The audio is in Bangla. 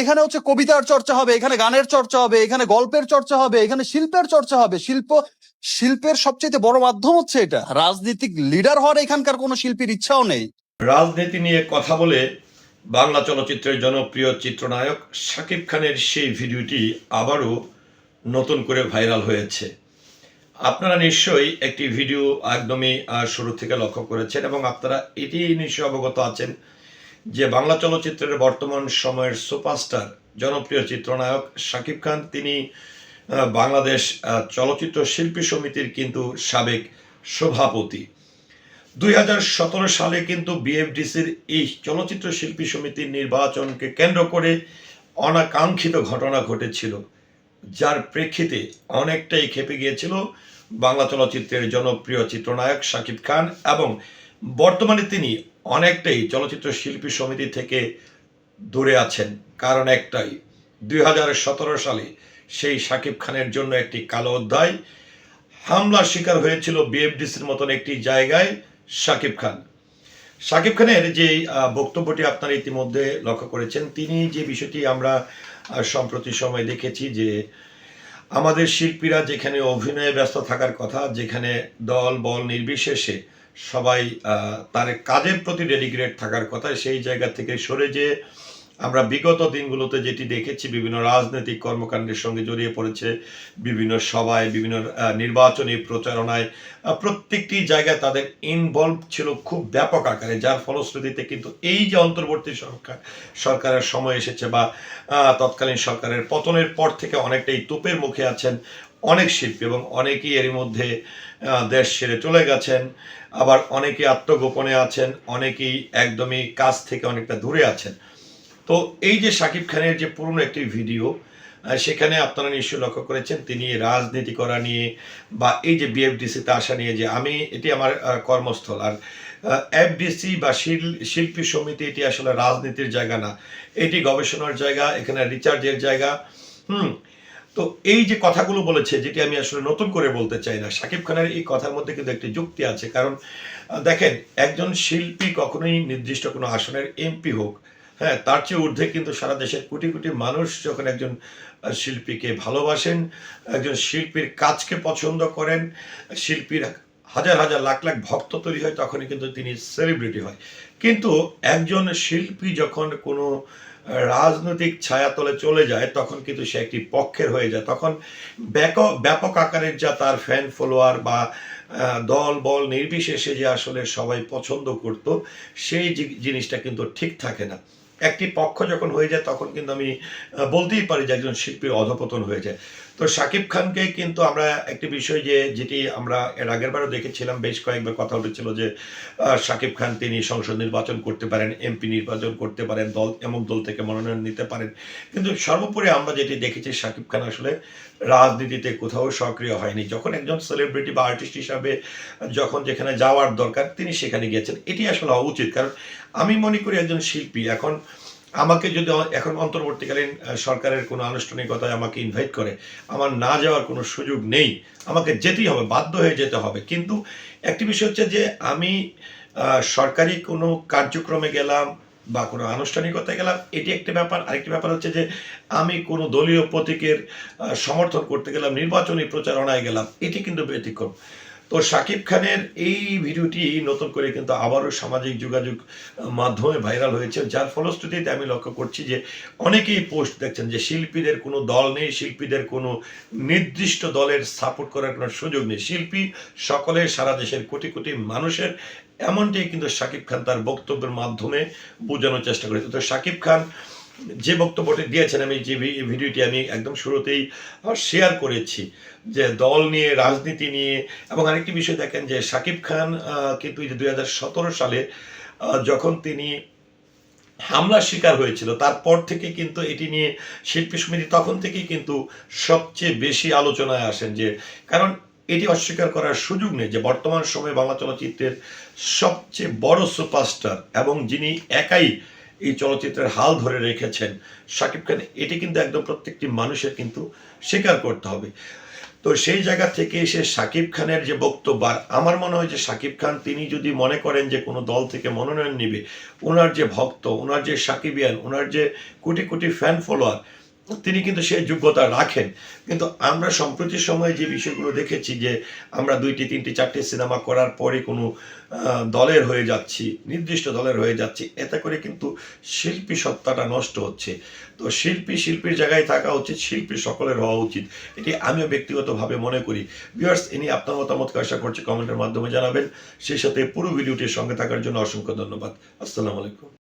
এখানে হচ্ছে কবিতার চর্চা হবে, এখানে গানের চর্চা হবে, এখানে গল্পের চর্চা হবে, এখানে শিল্পের চর্চা হবে। শিল্প, শিল্পের সবচেয়ে বড় মাধ্যম হচ্ছে এটা। রাজনীতিক লিডার হওয়ার এখানকার কোনো শিল্পীর ইচ্ছাও নেই। রাজনীতি নিয়ে কথা বলে বাংলা চলচ্চিত্রের জনপ্রিয় চিত্রনায়ক শাকিব খানের সেই ভিডিওটি আবারও নতুন করে ভাইরাল হয়েছে। আপনারা নিশ্চয়ই একটি ভিডিও একদমই শুরু থেকে লক্ষ্য করেছেন এবং আপনারা এটি নিশ্চয়ই অবগত আছেন যে বাংলা চলচ্চিত্রের বর্তমান সময়ের সুপারস্টার, জনপ্রিয় চিত্রনায়ক শাকিব খান, তিনি বাংলাদেশ চলচ্চিত্র শিল্পী সমিতির কিন্তু সাবেক সভাপতি। দুই হাজার সতেরো সালে কিন্তু বিএফডিসির এই চলচ্চিত্র শিল্পী সমিতির নির্বাচনকে কেন্দ্র করে অনাকাঙ্ক্ষিত ঘটনা ঘটেছিল, যার প্রেক্ষিতে অনেকটাই খেপে গিয়েছিল বাংলা চলচ্চিত্রের জনপ্রিয় চিত্রনায়ক শাকিব খান এবং বর্তমানে তিনি অনেকটাই চলচ্চিত্র শিল্পী সমিতি থেকে দূরে আছেন। কারণ একটাই, দুই হাজার সতেরো সালে সেই শাকিব খানের জন্য একটি কালো অধ্যায়, হামলার শিকার হয়েছিল বিএফডিসির মতন একটি জায়গায় সাকিব খান। সাকিব খানের যে বক্তব্যটি আপনারা ইতিমধ্যে লক্ষ্য করেছেন, তিনি যে বিষয়টি আমরা সম্প্রতি সময় দেখেছি যে, আমাদের শিল্পীরা যেখানে অভিনয়ে ব্যস্ত থাকার কথা, যেখানে দল, বল নির্বিশেষে সবাই তার কাজের প্রতি ডেডিকেটেড থাকার কথা, সেই জায়গা থেকে সরে যে আমরা বিগত দিনগুলোতে যেটি দেখেছি, বিভিন্ন রাজনৈতিক কর্মকাণ্ডের সঙ্গে জড়িয়ে পড়েছে, বিভিন্ন সভায়, বিভিন্ন নির্বাচনী প্রচারণায় প্রত্যেকটি জায়গায় তাদের ইনভলভ ছিল খুব ব্যাপক আকারে, যার ফলশ্রুতিতে কিন্তু এই যে অন্তর্বর্তী সরকার, সরকারের সময় এসেছে বা তৎকালীন সরকারের পতনের পর থেকে অনেকটাই তোপের মুখে আছেন অনেক শিল্পী এবং অনেকেই এর মধ্যে দেশ ছেড়ে চলে গেছেন। আবার অনেকে আত্মগোপনে আছেন, অনেকেই একদমই কাজ থেকে অনেকটা দূরে আছেন। তো এই যে শাকিব খানের যে পুরনো একটি ভিডিও সেখানে আপনারা নিশ্চয়ই লক্ষ্য করেছেন, তিনি রাজনীতি করা নিয়ে বা এই যে বিএফডিসিতে আসা নিয়ে যে আমি, এটি আমার কর্মস্থল। আর এফডিসি বা শিল- শিল্পী সমিতি, এটি আসলে রাজনীতির জায়গা না। এটি গবেষণার জায়গা, এখানে রিচার্জের জায়গা। হুম তো এই যে কথাগুলো বলেছে, যেটি আমি আসলে নতুন করে বলতে চাই না, সাকিব খানের এই কথার মধ্যে কিন্তু একটি যুক্তি আছে। কারণ দেখেন, একজন শিল্পী কখনোই নির্দিষ্ট কোনো আসনের এমপি হোক হ্যাঁ তার চেয়ে ঊর্ধ্বে কিন্তু সারা দেশের কোটি কোটি মানুষ যখন একজন শিল্পীকে ভালোবাসেন, একজন শিল্পীর কাজকে পছন্দ করেন, শিল্পীর হাজার হাজার লাখ লাখ ভক্ত তৈরি হয়, তখনই কিন্তু তিনি সেলিব্রিটি হয়। কিন্তু একজন শিল্পী যখন কোনো রাজনৈতিক ছায়াতলে চলে যায়, তখন কিন্তু সে একটি পক্ষের হয়ে যায়। তখন ব্যাপক ব্যাপক আকারের যা তার ফ্যান ফলোয়ার বা দল, বল নির্বিশেষে যে আসলে সবাই পছন্দ করত, সেই জিনিসটা কিন্তু ঠিক থাকে না। একটি পক্ষ যখন হয়ে যায়, তখন কিন্তু আমি বলতেই পারি যে একজন শিল্পীর অধপতন হয়ে যায়। তো শাকিব খানকে কিন্তু আমরা একটি বিষয় যে, যেটি আমরা এর আগের বারও দেখেছিলাম, বেশ কয়েকবার কথা উঠেছিল যে শাকিব খান তিনি সংসদ নির্বাচন করতে পারেন, এমপি নির্বাচন করতে পারেন, দল, এমন দল থেকে মনোনয়ন নিতে পারেন। কিন্তু সর্বোপরি আমরা যেটি দেখেছি শাকিব খান আসলে রাজনীতিতে কোথাও সক্রিয় হয়নি। যখন একজন সেলিব্রিটি বা আর্টিস্ট হিসাবে যখন যেখানে যাওয়ার দরকার, তিনি সেখানে গিয়েছেন। এটি আসলে হওয়া উচিত কারণ আমি মনে করি একজন শিল্পী এখন আমাকে যদি এখন অন্তর্বর্তীকালীন সরকারের কোনো আনুষ্ঠানিকতায় আমাকে ইনভাইট করে, আমার না যাওয়ার কোনো সুযোগ নেই, আমাকে যেতেই হবে, বাধ্য হয়ে যেতে হবে। কিন্তু একটি বিষয় হচ্ছে যে আমি সরকারি কোনো কার্যক্রমে গেলাম বা কোনো আনুষ্ঠানিকতায় গেলাম, এটি একটি ব্যাপার। আরেকটি ব্যাপার হচ্ছে যে আমি কোনো দলীয় প্রতীকের সমর্থন করতে গেলাম, নির্বাচনী প্রচারণায় গেলাম, এটি কিন্তু ব্যতিক্রম। তো শাকিব খানের এই ভিডিওটি নতুন করে কিন্তু আবারও সামাজিক যোগাযোগ মাধ্যমে ভাইরাল হয়েছে, যার ফলশ্রুতিতে আমি লক্ষ্য করছি যে অনেকেই পোস্ট দেখছেন যে শিল্পীদের কোনো দল নেই, শিল্পীদের কোনো নির্দিষ্ট দলের সাপোর্ট করার কোনো সুযোগ নেই। শিল্পী সকলে সারা দেশের কোটি কোটি মানুষের, এমনটাই কিন্তু শাকিব খান তার বক্তব্যের মাধ্যমে বোঝানোর চেষ্টা করেছে। তো শাকিব খান যে বক্তব্যটি দিয়েছেন আমি যে ভিডিওটি আমি একদম শুরুতেই শেয়ার করেছি, যে দল নিয়ে, রাজনীতি নিয়ে, এবং আরেকটি বিষয় দেখেন যে শাকিব খান কিন্তু যে দুই সালে যখন তিনি হামলার শিকার হয়েছিল, তারপর থেকে কিন্তু এটি নিয়ে শিল্পী সমিতি তখন থেকেই কিন্তু সবচেয়ে বেশি আলোচনায় আসেন যে, কারণ এটি অস্বীকার করার সুযোগ নেই যে বর্তমান সময়ে বাংলা চলচ্চিত্রের সবচেয়ে বড় সুপারস্টার এবং যিনি একাই এই চলচ্চিত্রের হাল ধরে রেখেছেন শাকিব খান। এটি কিন্তু একদম প্রত্যেকটি মানুষের কিন্তু স্বীকার করতে হবে। তো সেই জায়গা থেকে এসে সাকিব খানের যে বক্তব্য আমার মনে হয় যে সাকিব খান, তিনি যদি মনে করেন যে কোনো দল থেকে মনোনয়ন নিবে, ওনার যে ভক্ত, ওনার যে সাকিবিয়ান ওনার যে কোটি কোটি ফ্যান ফলোয়ার তিনি কিন্তু সেই যোগ্যতা রাখেন। কিন্তু আমরা সম্প্রতি সময়ে যে বিষয়গুলো দেখেছি যে আমরা দুইটি, তিনটি, চারটি সিনেমা করার পরে কোনো দলের হয়ে যাচ্ছি, নির্দিষ্ট দলের হয়ে যাচ্ছি, এতে করে কিন্তু শিল্পী সত্তাটা নষ্ট হচ্ছে। তো শিল্পী শিল্পীর জায়গায় থাকা উচিত, শিল্পী সকলের হওয়া উচিত। এটি আমিও ব্যক্তিগতভাবে মনে করি। ভিউয়ার্স, ইনি আপনার মতামত আশা করছি কমেন্টের মাধ্যমে জানাবেন। সেই সাথে পুরো ভিডিওটির সঙ্গে থাকার জন্য অসংখ্য ধন্যবাদ। আসসালামু আলাইকুম।